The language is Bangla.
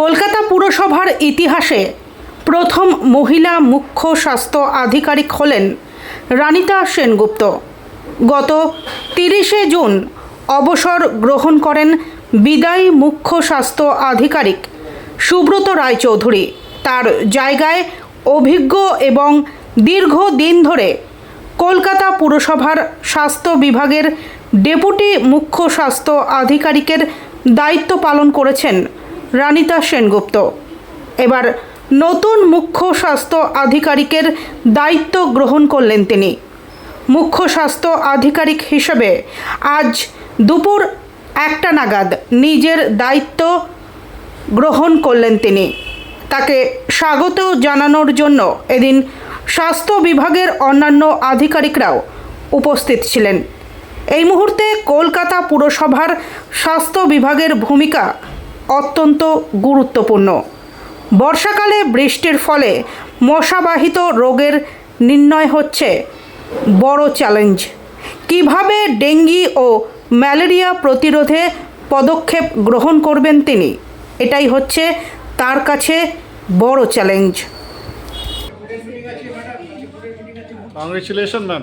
কলকাতা পুরসভার ইতিহাসে প্রথম মহিলা মুখ্য স্বাস্থ্য আধিকারিক হলেন রানিতা সেনগুপ্ত। গত তিরিশে জুন অবসর গ্রহণ করেন বিদায়ী মুখ্য স্বাস্থ্য আধিকারিক সুব্রত রায়চৌধুরী। তার জায়গায় অভিজ্ঞ এবং দীর্ঘদিন ধরে কলকাতা পুরসভার স্বাস্থ্য বিভাগের ডেপুটি মুখ্য স্বাস্থ্য আধিকারিকের দায়িত্ব পালন করেছেন রানিতা সেনগুপ্ত। এবার নতুন মুখ্য স্বাস্থ্য আধিকারিকের দায়িত্ব গ্রহণ করলেন তিনি। মুখ্য স্বাস্থ্য আধিকারিক হিসেবে আজ দুপুর একটা নাগাদ নিজের দায়িত্ব গ্রহণ করলেন তিনি। তাকে স্বাগত জানানোর জন্য এদিন স্বাস্থ্য বিভাগের অন্যান্য আধিকারিকরাও উপস্থিত ছিলেন। এই মুহূর্তে কলকাতা পুরসভার স্বাস্থ্য বিভাগের ভূমিকা অত্যন্ত গুরুত্বপূর্ণ। বর্ষাকালে বৃষ্টির ফলে মশাবাহিত রোগের নির্ণয় হচ্ছে বড় চ্যালেঞ্জ। কীভাবে ডেঙ্গি ও ম্যালেরিয়া প্রতিরোধে পদক্ষেপ গ্রহণ করবেন তিনি? এটাই হচ্ছে তার কাছে বড় চ্যালেঞ্জ। Congratulation ma'am